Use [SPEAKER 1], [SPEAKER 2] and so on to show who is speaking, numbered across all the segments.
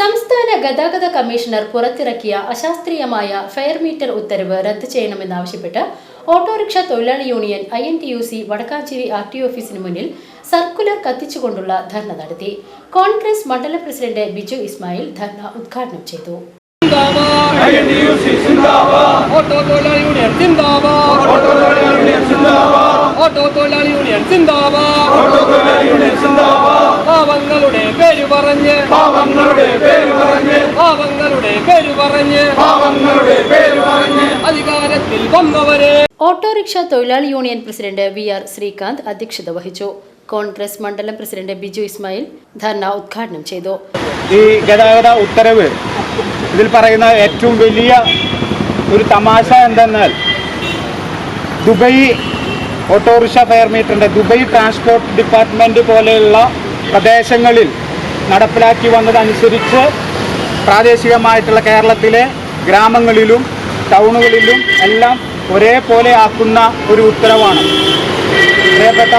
[SPEAKER 1] സംസ്ഥാന ഗതാഗത കമ്മീഷണർ പുറത്തിറക്കിയ അശാസ്ത്രീയമായ ഫെയർ മീറ്റർ ഉത്തരവ് റദ്ദു ചെയ്യണമെന്നാവശ്യപ്പെട്ട് ഓട്ടോറിക്ഷ തൊഴിലാളി union I N T U C Vadakkancherry R T ഓഫീസിന് മുന്നിൽ സർക്കുലർ കത്തിച്ചുകൊണ്ടുള്ള ധർണ നടത്തി. കോൺഗ്രസ് മണ്ഡല പ്രസിഡന്റ് ബിജു ഇസ്മായിൽ ധർണ ഉദ്ഘാടനം ചെയ്തു.
[SPEAKER 2] ഓട്ടോ തൊഴിലാളി യൂണിയൻ സിന്ദാബാദ് ഓട്ടോ തൊഴിലാളി യൂണിയൻ സിന്ദാബാദ് പാവങ്ങളുടെ പേര് പറഞ്ഞ്
[SPEAKER 3] പാവങ്ങളുടെ പേര് പറഞ്ഞ്
[SPEAKER 2] പാവങ്ങളുടെ പറഞ്ഞ്
[SPEAKER 3] പാവങ്ങളുടെ പേര് പറഞ്ഞ്
[SPEAKER 2] അധികാരത്തിൽ വന്നവരെ.
[SPEAKER 1] ഓട്ടോറിക്ഷ തൊഴിലാളി union president V R Sreekanth അധ്യക്ഷത വഹിച്ചു. കോൺഗ്രസ് മണ്ഡലം പ്രസിഡന്റ് ബിജു ഇസ്മായിൽ ധർണ ഉദ്ഘാടനം ചെയ്തു.
[SPEAKER 4] ഈ ഗതാഗത ഉത്തരവ് ഇതിൽ പറയുന്ന ഏറ്റവും വലിയ ഒരു തമാശ എന്തെന്നാൽ ദുബൈ ഓട്ടോറിക്ഷ ഫെയർ മീറ്ററിന്റെ ദുബൈ ട്രാൻസ്പോർട്ട് ഡിപ്പാർട്ട്മെന്റ് പോലെയുള്ള പ്രദേശങ്ങളിൽ നടപ്പിലാക്കി വന്നതനുസരിച്ച് പ്രാദേശികമായിട്ടുള്ള കേരളത്തിലെ ഗ്രാമങ്ങളിലും ടൗണുകളിലും എല്ലാം ഒരേപോലെ ആക്കുന്ന ഒരു ഉത്തരവാണ്. പ്രിയപ്പെട്ട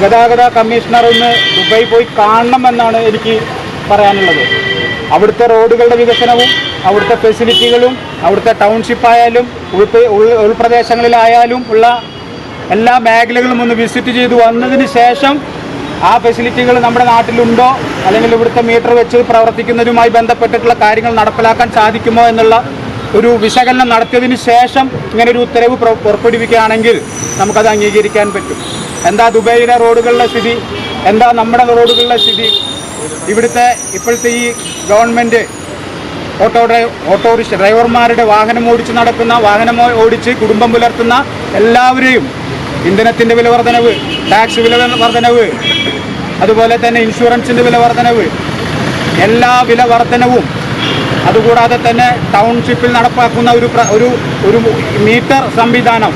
[SPEAKER 4] ഗതാഗത കമ്മീഷണർ ഒന്ന് ദുബായി പോയി കാണണമെന്നാണ് എനിക്ക് പറയാനുള്ളത്. അവിടുത്തെ റോഡുകളുടെ വികസനവും അവിടുത്തെ ഫെസിലിറ്റികളും അവിടുത്തെ ടൗൺഷിപ്പ് ആയാലും ഉൾപ്ര ഉൾ ഉൾപ്രദേശങ്ങളിലായാലും ഉള്ള എല്ലാ മേഖലകളും ഒന്ന് വിസിറ്റ് ചെയ്തു വന്നതിന് ശേഷം ആ ഫെസിലിറ്റികൾ നമ്മുടെ നാട്ടിലുണ്ടോ? അല്ലെങ്കിൽ ഇവിടുത്തെ മീറ്റർ വെച്ച് പ്രവർത്തിക്കുന്നതുമായി ബന്ധപ്പെട്ടിട്ടുള്ള കാര്യങ്ങൾ നടപ്പിലാക്കാൻ സാധിക്കുമോ എന്നുള്ള ഒരു വിശകലനം നടത്തിയതിന് ശേഷം ഇങ്ങനെ ഒരു ഉത്തരവ് പുറപ്പെടുവിക്കുകയാണെങ്കിൽ നമുക്കത് അംഗീകരിക്കാൻ പറ്റും. എന്താ ദുബൈയിലെ റോഡുകളിലെ സ്ഥിതി? എന്താ നമ്മുടെ റോഡുകളിലെ സ്ഥിതി? ഇവിടുത്തെ ഇപ്പോഴത്തെ ഈ ഗവൺമെന്റ് ഓട്ടോ ഡ്രൈവ് ഓട്ടോറിക്ഷ ഡ്രൈവർമാരുടെ വാഹനം ഓടിച്ച് നടക്കുന്ന വാഹനം ഓടിച്ച് കുടുംബം പുലർത്തുന്ന എല്ലാവരെയും ഇന്ധനത്തിന്റെ വില വർധനവ് ടാക്സ് വില വർധനവ് അതുപോലെ തന്നെ ഇൻഷുറൻസിന്റെ വില വർധനവ് എല്ലാ വില വർധനവും അതുകൂടാതെ തന്നെ ടൗൺഷിപ്പിൽ നടപ്പാക്കുന്ന ഒരു ഒരു ഒരു മീറ്റർ സംവിധാനം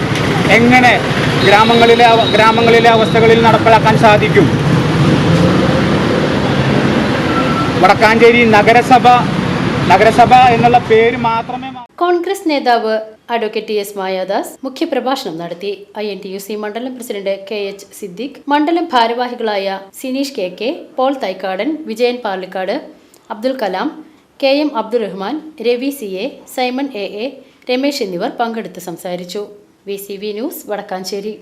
[SPEAKER 4] എങ്ങനെ ഗ്രാമങ്ങളിലെ ഗ്രാമങ്ങളിലെ അവസ്ഥകളിൽ നടപ്പിലാക്കാൻ സാധിക്കും? വടക്കാഞ്ചേരി നഗരസഭ നഗരസഭ എന്നുള്ള പേര് മാത്രമേ
[SPEAKER 1] കോൺഗ്രസ് നേതാവ് അഡ്വക്കേറ്റ് ടി എസ് മായാദാസ് മുഖ്യപ്രഭാഷണം നടത്തി. I N T U C മണ്ഡലം പ്രസിഡന്റ് കെ എച്ച് സിദ്ദിഖ് മണ്ഡലം ഭാരവാഹികളായ Sineesh K K Paul Thaikkadan Vijayan Parlikkad Abdul Kalam K M Abdul Rahman Ravi C A Simon A A Ramesh എന്നിവർ പങ്കെടുത്ത് സംസാരിച്ചു. V C V news Vadakkancherry.